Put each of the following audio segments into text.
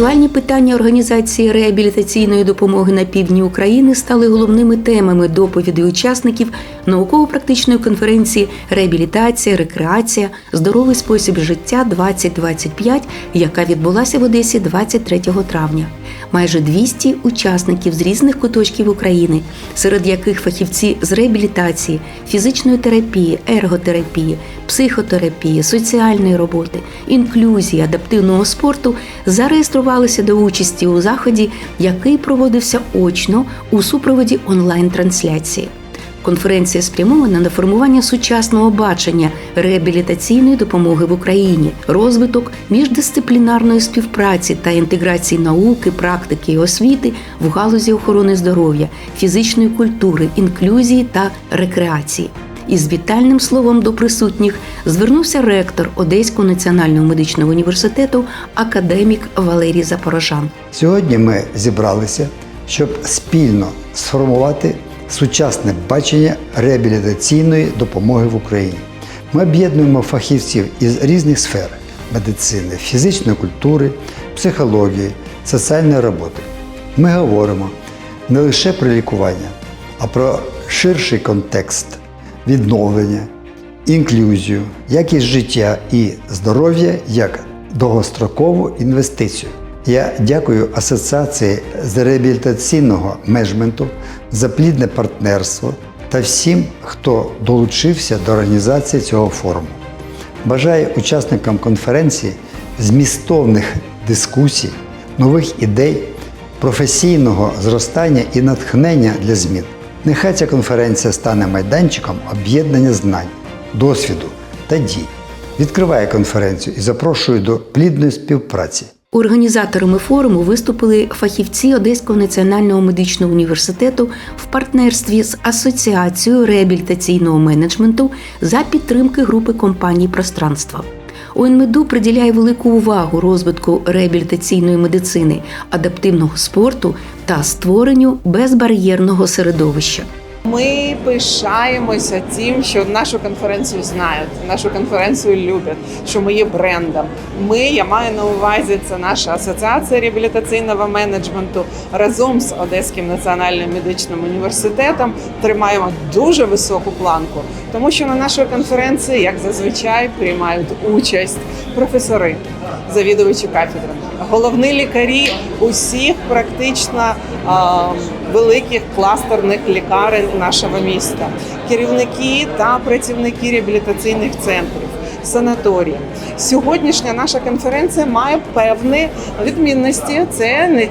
Актуальні питання організації реабілітаційної допомоги на півдні України стали головними темами доповіді учасників науково-практичної конференції Реабілітація, рекреація, здоровий спосіб життя 2025, яка відбулася в Одесі 23 травня. Майже 200 учасників з різних куточків України, серед яких фахівці з реабілітації, фізичної терапії, ерготерапії, психотерапії, соціальної роботи, інклюзії, адаптивного спорту зареєструвалися до участі у заході, який проводився очно у супроводі онлайн-трансляції. Конференція спрямована на формування сучасного бачення реабілітаційної допомоги в Україні, розвиток міждисциплінарної співпраці та інтеграції науки, практики і освіти в галузі охорони здоров'я, фізичної культури, інклюзії та рекреації. Із вітальним словом до присутніх звернувся ректор Одеського національного медичного університету академік Валерій Запорожан. Сьогодні ми зібралися, щоб спільно сформувати сучасне бачення реабілітаційної допомоги в Україні. Ми об'єднуємо фахівців із різних сфер медицини, фізичної культури, психології, соціальної роботи. Ми говоримо не лише про лікування, а про ширший контекст відновлення, інклюзію, якість життя і здоров'я як довгострокову інвестицію. Я дякую Асоціації з реабілітаційного менеджменту за плідне партнерство та всім, хто долучився до організації цього форуму. Бажаю учасникам конференції змістовних дискусій, нових ідей, професійного зростання і натхнення для змін. Нехай ця конференція стане майданчиком об'єднання знань, досвіду та дій. Відкриваю конференцію і запрошую до плідної співпраці. Організаторами форуму виступили фахівці Одеського національного медичного університету в партнерстві з Асоціацією реабілітаційного менеджменту за підтримки групи компаній пространства. ОНМЕДУ приділяє велику увагу розвитку реабілітаційної медицини, адаптивного спорту та створенню безбар'єрного середовища. Ми пишаємося тим, що нашу конференцію знають, нашу конференцію люблять, що ми є брендом. Ми, я маю на увазі, це наша асоціація реабілітаційного менеджменту. Разом з Одеським національним медичним університетом тримаємо дуже високу планку, тому що на нашій конференції, як зазвичай, приймають участь професори, завідувачі кафедрами, головні лікарі усіх практично великих кластерних лікарень нашого міста, керівники та працівники реабілітаційних центрів. Санаторії. Сьогоднішня наша конференція має певні відмінності. Це не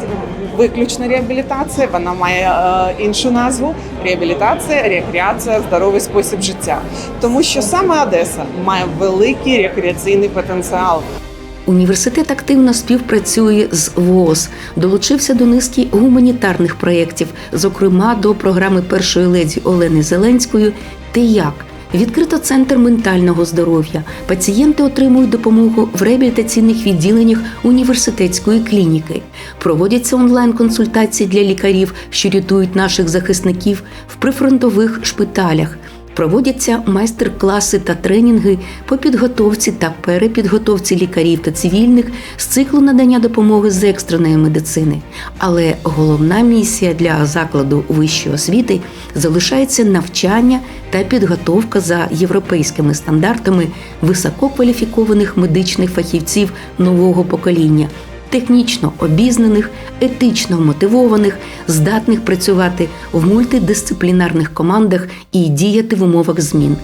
виключно реабілітація, вона має е, іншу назву реабілітація, рекреація, здоровий спосіб життя. Тому що саме Одеса має великий рекреаційний потенціал. Університет активно співпрацює з ВООЗ, долучився до низки гуманітарних проєктів, зокрема до програми першої леді Олени Зеленської «Ти як?». Відкрито центр ментального здоров'я. Пацієнти отримують допомогу в реабілітаційних відділеннях університетської клініки. Проводяться онлайн-консультації для лікарів, що рятують наших захисників в прифронтових шпиталях. Проводяться майстер-класи та тренінги по підготовці та перепідготовці лікарів та цивільних з циклу надання допомоги з екстреної медицини. Але головна місія для закладу вищої освіти залишається навчання та підготовка за європейськими стандартами висококваліфікованих медичних фахівців нового покоління технічно обізнаних, етично мотивованих, здатних працювати в мультидисциплінарних командах і діяти в умовах змін.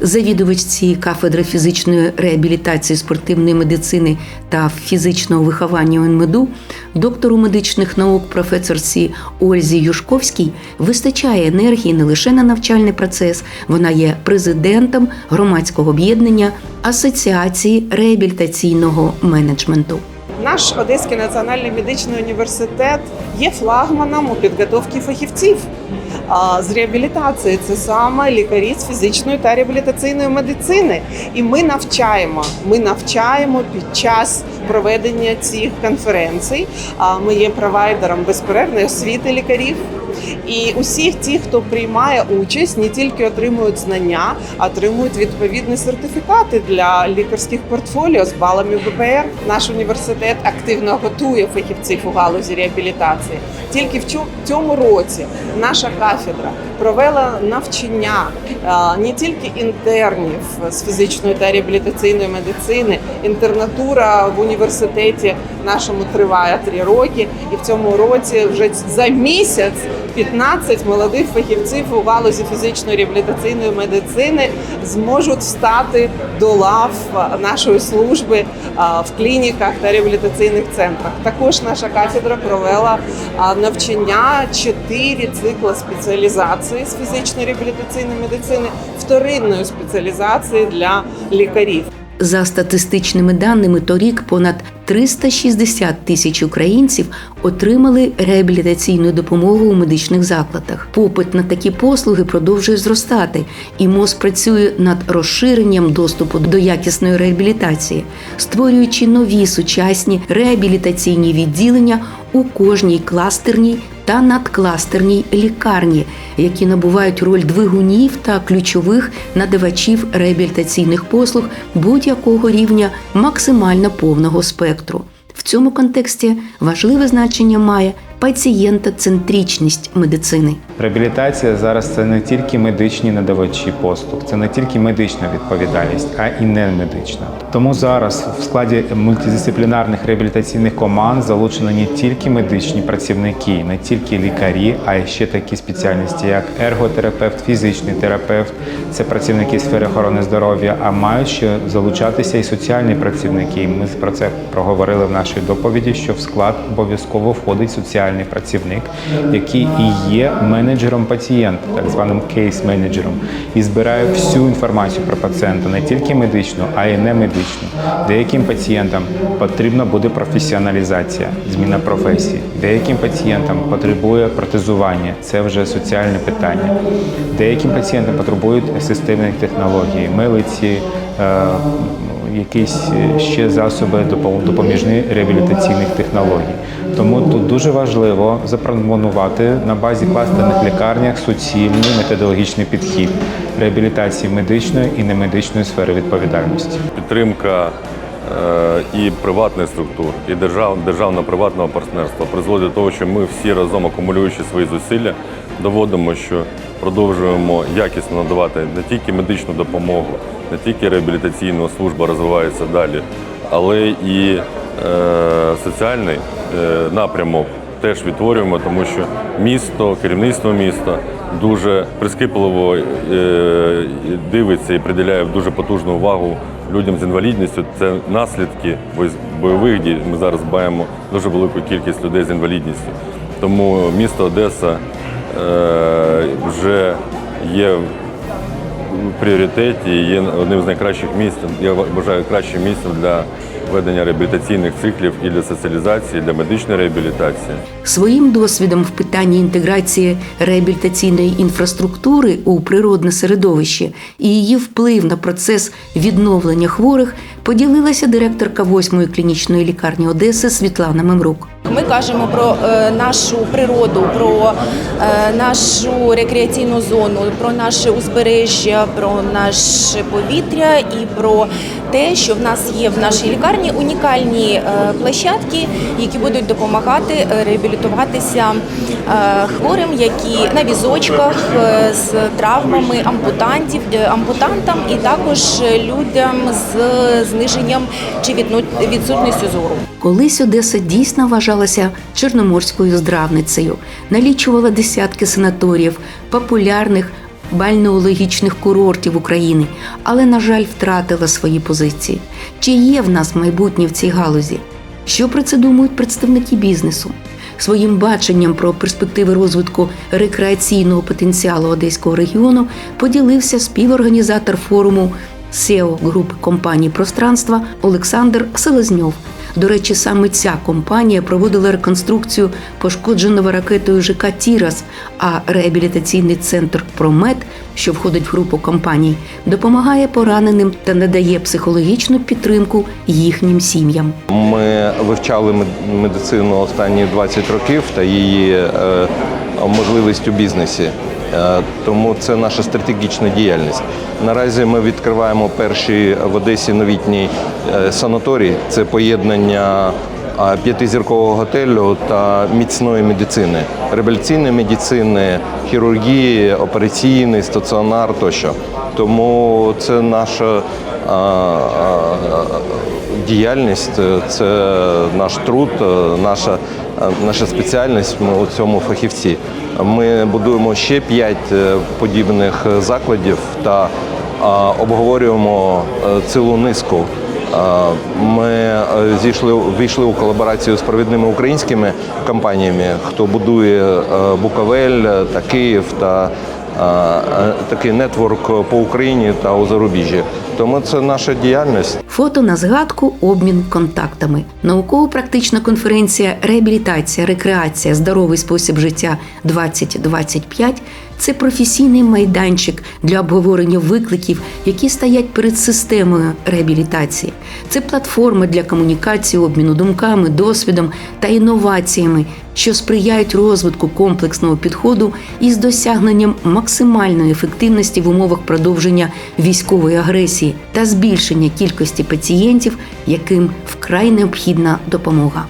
Завідувач цієї кафедри фізичної реабілітації спортивної медицини та фізичного виховання ОНМЕДУ, доктору медичних наук професорці Ользі Юшковській вистачає енергії не лише на навчальний процес, вона є президентом громадського об'єднання Асоціації реабілітаційного менеджменту. Наш Одеський національний медичний університет є флагманом у підготовці фахівців. З реабілітації. Це саме лікарі з фізичної та реабілітаційної медицини. І ми навчаємо. Ми навчаємо під час проведення цих конференцій. Ми є провайдером безперервної освіти лікарів. І усіх ті, хто приймає участь, не тільки отримують знання, а отримують відповідні сертифікати для лікарських портфоліо з балами ВПР. Наш університет активно готує фахівців у галузі реабілітації. Тільки в цьому- році наша кафедра провела навчання не тільки інтернів з фізичної та реабілітаційної медицини. Інтернатура в університеті нашому триває три роки, і в цьому році вже за місяць 15 молодих фахівців у галузі фізичної реабілітаційної медицини зможуть стати до лав нашої служби в клініках та реабілітаційних центрах. Також наша кафедра провела навчання чотири цикла спеціалізації з фізичної реабілітаційної медицини, вторинної спеціалізації для лікарів. За статистичними даними, торік понад 360 тисяч українців отримали реабілітаційну допомогу у медичних закладах. Попит на такі послуги продовжує зростати, і МОЗ працює над розширенням доступу до якісної реабілітації, створюючи нові сучасні реабілітаційні відділення у кожній кластерній та надкластерній лікарні, які набувають роль двигунів та ключових надавачів реабілітаційних послуг будь-якого рівня максимально повного спектру. В цьому контексті важливе значення має пацієнтоцентричність медицини. Реабілітація зараз це не тільки медичні надавачі послуг, це не тільки медична відповідальність, а і не медична. Тому зараз в складі мультидисциплінарних реабілітаційних команд залучені не тільки медичні працівники, не тільки лікарі, а й ще такі спеціальності, як ерготерапевт, фізичний терапевт, це працівники сфери охорони здоров'я, а мають ще залучатися і соціальні працівники. Ми про це проговорили в нашій доповіді, що в склад обов'язково входить соціальний працівник, який і є менеджером пацієнта, так званим кейс-менеджером, і збирає всю інформацію про пацієнта, не тільки медичну, а й не медичну. Деяким пацієнтам потрібна буде професіоналізація, зміна професії. Деяким пацієнтам потребує протезування, це вже соціальне питання. Деяким пацієнтам потребують асистивних технологій, милиці. Е, Якісь ще засоби допом- допоміжних реабілітаційних технологій. Тому тут дуже важливо запропонувати на базі кластерних лікарнях суцільний методологічний підхід реабілітації медичної і немедичної сфери відповідальності. підтримка е, і приватних структур, і держав, державно-приватного партнерства призводить до того, що ми всі разом акумулюючи свої зусилля, доводимо, що продовжуємо якісно надавати не тільки медичну допомогу, не тільки реабілітаційна служба розвивається далі, але і е, соціальний е, напрямок теж відтворюємо, тому що місто, керівництво міста дуже прискіпливо е, дивиться і приділяє дуже потужну увагу людям з інвалідністю. Це наслідки бойових дій. Ми зараз маємо дуже велику кількість людей з інвалідністю. Тому місто Одеса вже є в пріоритеті є одним з найкращих місць. Я вважаю кращим місцем для ведення реабілітаційних циклів і для соціалізації, для медичної реабілітації. Своїм досвідом в питанні інтеграції реабілітаційної інфраструктури у природне середовище і її вплив на процес відновлення хворих поділилася директорка 8-ї клінічної лікарні Одеси Світлана Мемрук. Ми кажемо про е, нашу природу, про е, нашу рекреаційну зону, про наше узбережжя, про наше повітря і про те, що в нас є в нашій лікарні унікальні е, площадки, які будуть допомагати реабілітуватися хворим, які на візочках з травмами ампутантів, ампутантам і також людям з зниженням чи відсутністю зору. Колись Одеса дійсно вважалася чорноморською здравницею, налічувала десятки санаторіїв, популярних бальнеологічних курортів України, але, на жаль, втратила свої позиції. Чи є в нас майбутнє в цій галузі? Що про це думають представники бізнесу? Своїм баченням про перспективи розвитку рекреаційного потенціалу одеського регіону поділився співорганізатор форуму SEO групи компаній пространства Олександр Селезньов. До речі, саме ця компанія проводила реконструкцію пошкодженого ракетою ЖК Тірас, а реабілітаційний центр Промет, що входить в групу компаній, допомагає пораненим та надає психологічну підтримку їхнім сім'ям. Ми вивчали мед- медицину останні 20 років та її е, можливість у бізнесі. Е, Тому це наша стратегічна діяльність. Наразі ми відкриваємо перший в Одесі новітній е, санаторій. Це поєднання п'ятизіркового готелю та міцної медицини, реабілітаційної медицини, хірургії, операційний, стаціонар тощо. Тому це наша діяльність, е, це наш труд, е, наша, е, наша спеціальність. Ми у цьому фахівці. Ми будуємо ще п'ять подібних закладів та обговорюємо цілу низку. Ми зійшли війшли у колаборацію з провідними українськими компаніями, хто будує Буковель е, та Київ та такий нетворк по Україні та у зарубіжжі. Тому це наша діяльність. Фото на згадку, обмін контактами. Науково-практична конференція Реабілітація, рекреація, здоровий спосіб життя 2025 це професійний майданчик для обговорення викликів, які стоять перед системою реабілітації. Це платформа для комунікації, обміну думками, досвідом та інноваціями, що сприяють розвитку комплексного підходу із досягненням максимальної ефективності в умовах продовження військової агресії та збільшення кількості пацієнтів, яким вкрай необхідна допомога.